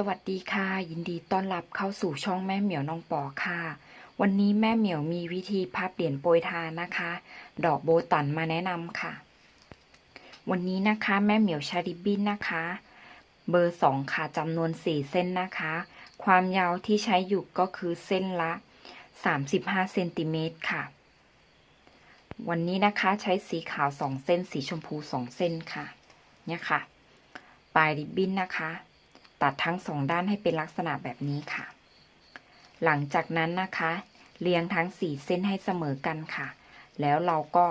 สวัสดีค่ะ ยินดีต้อนรับเข้าสู่ช่องแม่เหมียวน้องปอค่ะ วันนี้แม่เหมียวมีวิธีพับเหรียญโปรยทานนะคะ ดอกโบตันมาแนะนำค่ะ วันนี้นะคะแม่เหมียวใช้ริบบินนะคะ เบอร์สองค่ะจำนวนสี่เส้นนะคะ ความยาวที่ใช้อยู่ก็คือเส้นละ35เซนติเมตรค่ะ วันนี้นะคะใช้สีขาวสองเส้น สีชมพูสองเส้นค่ะ เนี่ยค่ะ ปลายริบบิ้นนะคะ ตัดทั้งสองด้านให้เป็นลักษณะแบบนี้ค่ะ หลังจากนั้นนะคะ เรียงทั้งสี่เส้นให้เสมอกันค่ะ แล้วเราก็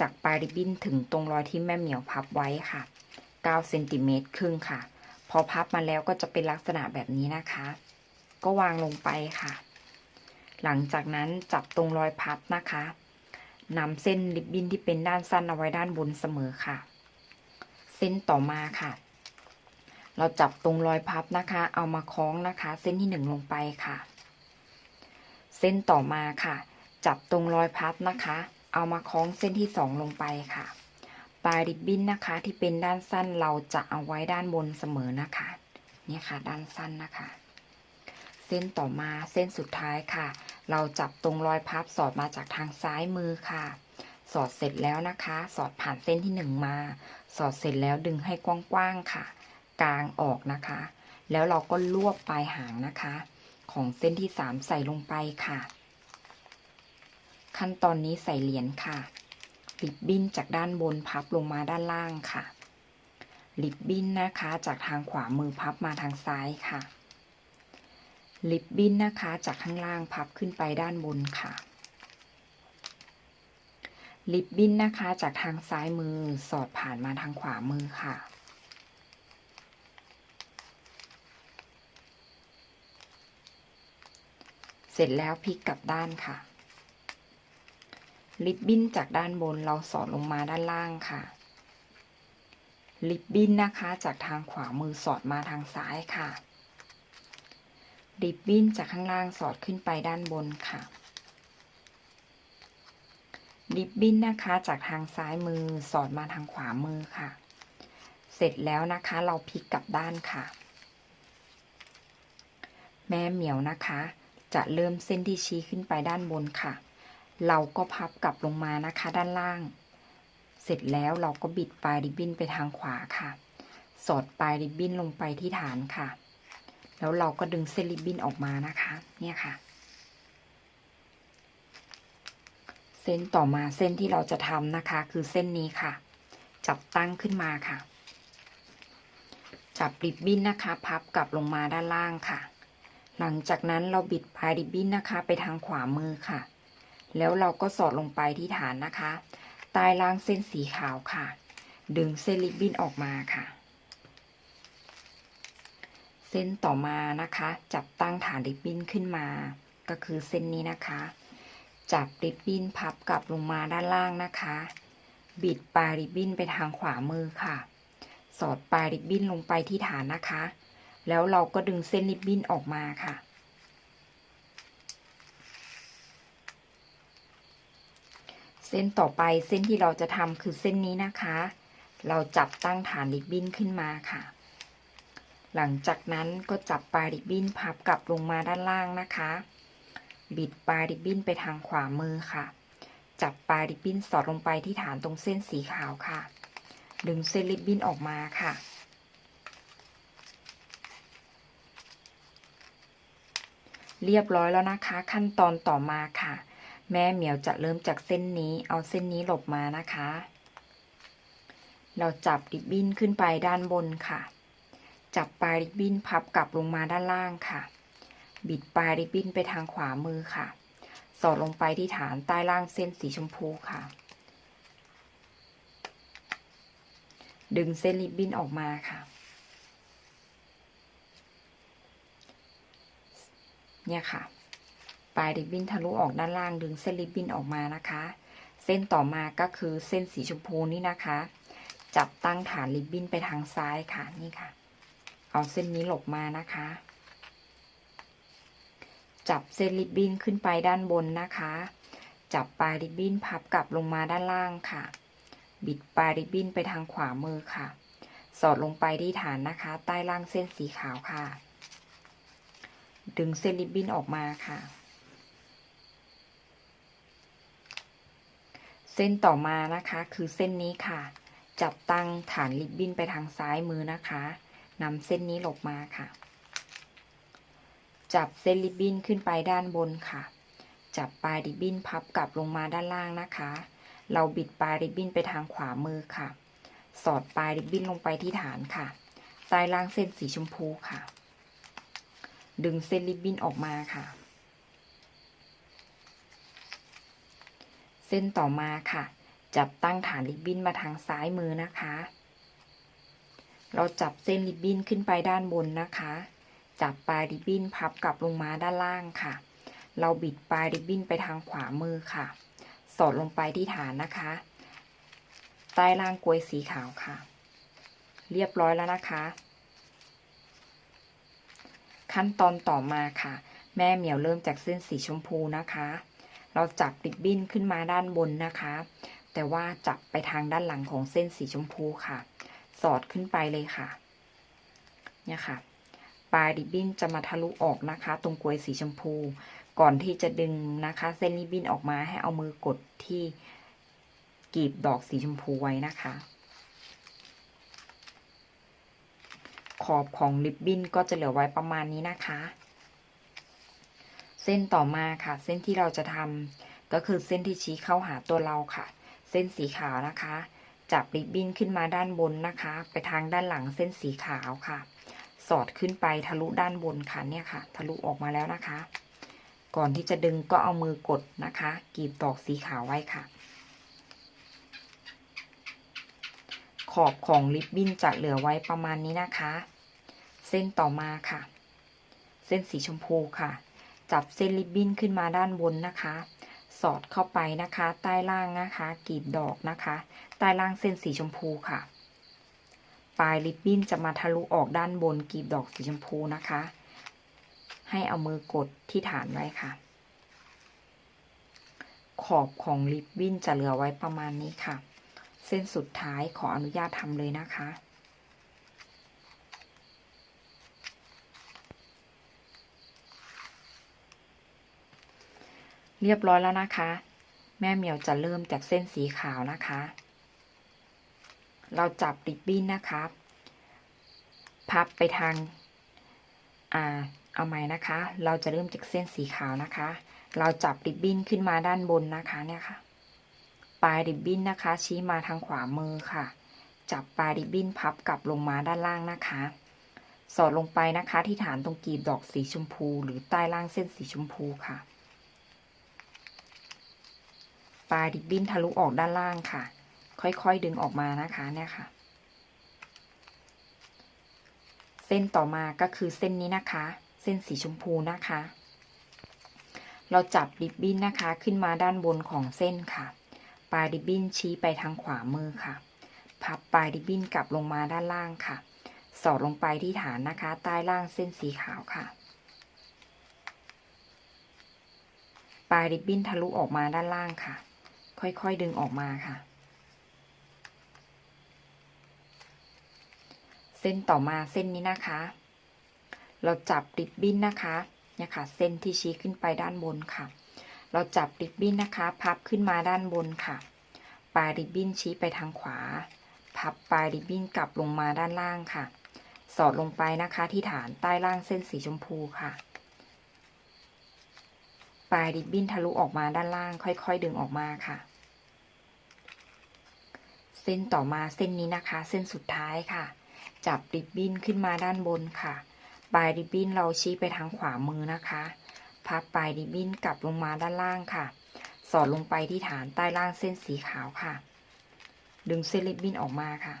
จากปลายริบบิ้นถึงตรงรอยที่แม่เหมียวพับไว้ค่ะ9เซนติเมตรครึ่งค่ะ พอพับมาแล้วก็จะเป็นลักษณะแบบนี้นะคะ ก็วางลงไปค่ะ หลังจากนั้นจับตรงรอยพับนะคะนำเส้นริบบิ้นที่เป็นด้านสั้นเอาไว้ด้านบนเสมอค่ะ เส้นต่อมาค่ะ เราจับตรงรอยพับนะคะ เอามาคล้องนะคะ เส้นที่หนึ่งลงไปค่ะ เส้นต่อมาค่ะ จับตรงรอยพับนะคะ เอามาคล้องเส้นที่สองลงไปค่ะ ปลายริบบิ้นนะคะ ที่เป็นด้านสั้นเราจะเอาไว้ด้านบนเสมอนะคะ เนี่ยค่ะ ด้านสั้นนะคะ เส้นต่อมาเส้นสุดท้ายค่ะ เราจับตรงรอยพับสอดมาจากทางซ้ายมือค่ะสอดเสร็จแล้วนะคะ สอดผ่านเส้นที่หนึ่งมา สอดเสร็จแล้วดึงให้กว้างๆค่ะ กลางออกนะคะ แล้วเราก็ลวกปลายหางนะคะ ของเส้นที่สามใส่ลงไปค่ะ ขั้นตอนนี้ใส่เหรียญค่ะริบบิ้นจากด้านบนพับลงมาด้านล่างค่ะริบบิ้นนะคะจากทางขวามือพับมาทางซ้ายค่ะริบบิ้นนะคะจากข้างล่างพับขึ้นไปด้านบนค่ะริบบิ้นนะคะจากทางซ้ายมือสอดผ่านมาทางขวามือค่ะ เส ร็จแล้วพลิกกลับด้านค่ะ ริบบิ้นจากด้านบนเราสอดลงมาด้านล่างค่ะริบบิ้นนะคะจากทางขวามือสอดมาทางซ้ายค่ะริบบิ้นจากข้างล่างสอดขึ้นไปด้านบนค่ะริบบิ้นนะคะจากทางซ้ายมือสอดมาทางขวามือค่ะ เสร็จแล้วนะคะเราพลิกกลับด้านค่ะ แม่เหมียวนะคะ จะเริ่มเส้นที่ชี้ขึ้นไปด้านบนค่ะ เราก็พับกลับลงมานะคะด้านล่าง เสร็จแล้วเราก็บิดปลายริบบิ้นไปทางขวาค่ะ สอดปลายริบบิ้นลงไปที่ฐานค่ะ แล้วเราก็ดึงเส้นริบบิ้นออกมานะคะ เนี่ยค่ะ เส้นต่อมาเส้นที่เราจะทำนะคะ คือเส้นนี้ค่ะ จับตั้งขึ้นมาค่ะ จับริบบิ้นนะคะ พับกลับลงมาด้านล่างค่ะ หลังจากนั้นเราบิดปลายริบบิ้นนะคะ ไปทางขวามือค่ะ แล้วเราก็สอดลงไปที่ฐานนะคะใต้ล่างเส้นสีขาวค่ะ ดึงเส้นริบบิ้นออกมาค่ะ เส้นต่อมานะคะ จับตั้งฐานริบบิ้นขึ้นมา ก็คือเส้นนี้นะคะ จับริบบิ้นพับกลับลงมาด้านล่างนะคะ บิดปลายริบบิ้นไปทางขวามือค่ะ สอดปลายริบบิ้นลงไปที่ฐานนะคะ แล้วเราก็ดึงเส้นริบบิ้นออกมาค่ะ เส้นต่อไปเส้นที่เราจะทำคือเส้นนี้นะคะ เราจับตั้งฐานริบบิ้นขึ้นมาค่ะ หลังจากนั้นก็จับปลายริบบิ้นพับกลับลงมาด้านล่างนะคะ บิดปลายริบบิ้นไปทางขวามือค่ะ จับปลายริบบิ้นสอดลงไปที่ฐานตรงเส้นสีขาวค่ะ ดึงเส้นริบบิ้นออกมาค่ะ เรียบร้อยแล้วนะคะ ขั้นตอนต่อมาค่ะ แม่เหมียวจะเริ่มจากเส้นนี้ เอาเส้นนี้หลบมานะคะ เราจับริบบิ้นขึ้นไปด้านบนค่ะ จับปลายริบบิ้นพับกลับลงมาด้านล่างค่ะ บิดปลายริบบิ้นไปทางขวามือค่ะ สอดลงไปที่ฐานใต้ล่างเส้นสีชมพูค่ะ ดึงเส้นริบบิ้นออกมาค่ะ เนี่ยค่ะ ปลายริบบิ้นทะลุออกด้านล่างดึงเส้นริบบิ้นออกมานะคะ เส้นต่อมาก็คือเส้นสีชมพูนี่นะคะ จับตั้งฐานริบบิ้นไปทางซ้ายค่ะนี่ค่ะ เอาเส้นนี้หลบมานะคะ จับเส้นริบบิ้นขึ้นไปด้านบนนะคะ จับปลายริบบิ้นพับกลับลงมาด้านล่างค่ะ บิดปลายริบบิ้นไปทางขวามือค่ะ สอดลงไปที่ฐานนะคะ ใต้ล่างเส้นสีขาวค่ะ ดึงเส้นริบบิ้นออกมาค่ะ เส้นต่อมานะคะคือเส้นนี้ค่ะ จับตั้งฐานริบบิ้นไปทางซ้ายมือนะคะนำเส้นนี้หลบมาค่ะ จับเส้นริบบิ้นขึ้นไปด้านบนค่ะ จับปลายริบบิ้นพับกลับลงมาด้านล่างนะคะ เราบิดปลายริบบิ้นไปทางขวามือค่ะ สอดปลายริบบิ้นลงไปที่ฐานค่ะใต้ล่างเส้นสีชมพูค่ะ ดึงเส้นริบบิ้นออกมาค่ะ เส้นต่อมาค่ะ จับตั้งฐานริบบิ้นมาทางซ้ายมือนะคะ เราจับเส้นริบบิ้นขึ้นไปด้านบนนะคะ จับปลายริบบิ้นพับกลับลงมาด้านล่างค่ะ เราบิดปลายริบบิ้นไปทางขวามือค่ะ สอดลงไปที่ฐานนะคะ ใต้ล่างกลวยสีขาวค่ะ เรียบร้อยแล้วนะคะ ขั้นตอนต่อมาค่ะ แม่เหมียวเริ่มจากเส้นสีชมพูนะคะ เราจับริบบิ้นขึ้นมาด้านบนนะคะ แต่ว่าจับไปทางด้านหลังของเส้นสีชมพูค่ะ สอดขึ้นไปเลยค่ะ เนี่ยค่ะ ปลายริบบิ้นจะมาทะลุออกนะคะ ตรงกลวยสีชมพู ก่อนที่จะดึงนะคะ เส้นริบบิ้นออกมาให้เอามือกดที่กีบดอกสีชมพูไว้นะคะ ขอบของริบบิ้นก็จะเหลือไว้ประมาณนี้นะคะ เส้นต่อมาค่ะ เส้นที่เราจะทำก็คือเส้นที่ชี้เข้าหาตัวเราค่ะ เส้นสีขาวนะคะ จับริบบิ้นขึ้นมาด้านบนนะคะ ไปทางด้านหลังเส้นสีขาวค่ะ สอดขึ้นไปทะลุด้านบนค่ะเนี่ยค่ะ ทะลุออกมาแล้วนะคะ ก่อนที่จะดึงก็เอามือกดนะคะกีบดอกสีขาวไว้ค่ะ ขอบของริบบิ้นจะเหลือไว้ประมาณนี้นะคะ เส้นต่อมาค่ะ เส้นสีชมพูค่ะ จับเส้นริบบิ้นขึ้นมาด้านบนนะคะ สอดเข้าไปนะคะ ใต้ล่างนะคะกีบดอกนะคะ ใต้ล่างเส้นสีชมพูค่ะ ปลายริบบิ้นจะมาทะลุออกด้านบนกีบดอกสีชมพูนะคะ ให้เอามือกดที่ฐานไว้ค่ะขอบของริบบิ้นจะเหลือไว้ประมาณนี้ค่ะ เส้นสุดท้ายขออนุญาตทำเลยนะคะ เรียบร้อยแล้วนะคะ แม่เหมียวจะเริ่มจากเส้นสีขาวนะคะ เราจับริบบิ้นนะคะพับไปทางอ่าเอาใหม่นะคะ เราจะเริ่มจากเส้นสีขาวนะคะ เราจับริบบิ้นขึ้นมาด้านบนนะคะเนี่ยค่ะ ปลายริบบิ้นนะคะ ชี้มาทางขวามือค่ะ จับปลายริบบิ้นพับกลับลงมาด้านล่างนะคะ สอดลงไปนะคะ ที่ฐานตรงกีบดอกสีชมพู หรือใต้ล่างเส้นสีชมพูค่ะ ปลายริบบิ้นทะลุออกด้านล่างค่ะ ค่อยๆดึงออกมานะคะเนี่ยค่ะ เส้นต่อมาก็คือเส้นนี้นะคะ เส้นสีชมพูนะคะ เราจับริบบิ้นนะคะขึ้นมาด้านบนของเส้นค่ะ ปลายริบบิ้นชี้ไปทางขวามือค่ะ พับปลายริบบิ้นกลับลงมาด้านล่างค่ะ สอดลงไปที่ฐานนะคะ ใต้ล่างเส้นสีขาวค่ะ ปลายริบบิ้นทะลุออกมาด้านล่างค่ะ ค่อยๆดึงออกมาค่ะ เส้นต่อมาเส้นนี้นะคะ เราจับริบบิ้นนะคะเนี่ยค่ะ เส้นที่ชี้ขึ้นไปด้านบนค่ะ เราจับริบบิ้นนะคะ พับขึ้นมาด้านบนค่ะ ปลายริบบิ้นชี้ไปทางขวา พับปลายริบบิ้นกลับลงมาด้านล่างค่ะ สอดลงไปนะคะที่ฐานใต้ล่างเส้นสีชมพูค่ะ ปลายริบบิ้นทะลุออกมาด้านล่าง ค่อยๆ ดึงออกมาค่ะ เส้นต่อมาเส้นนี้นะคะ เส้นสุดท้ายค่ะ จับริบบิ้นขึ้นมาด้านบนค่ะ ปลายริบบิ้นเราชี้ไปทางขวามือนะคะ พับปลายริบบิ้นกลับลงมาด้านล่างค่ะ สอดลงไปที่ฐานใต้ล่างเส้นสีขาวค่ะ ดึงเส้นริบบิ้นออกมาค่ะ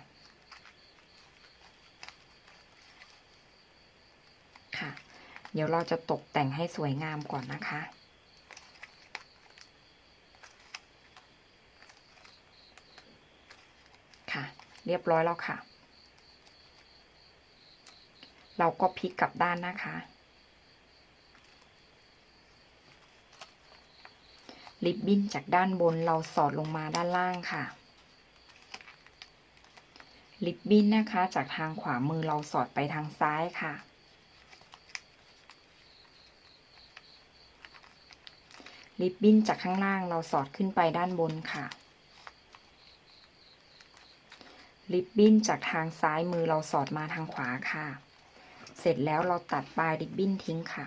ค่ะ เดี๋ยวเราจะตกแต่งให้สวยงามก่อนนะคะค่ะ เรียบร้อยแล้วค่ะ เราก็พลิกกลับด้านนะคะ ริบบิ้นจากด้านบนเราสอดลงมาด้านล่างค่ะ ริบบิ้นนะคะจากทางขวามือเราสอดไปทางซ้ายค่ะ ริบบิ้นจากข้างล่างเราสอดขึ้นไปด้านบนค่ะ ริบบิ้นจากทางซ้ายมือเราสอดมาทางขวาค่ะ เสร็จแล้วเราตัดปลายริบบิ้นทิ้งค่ะ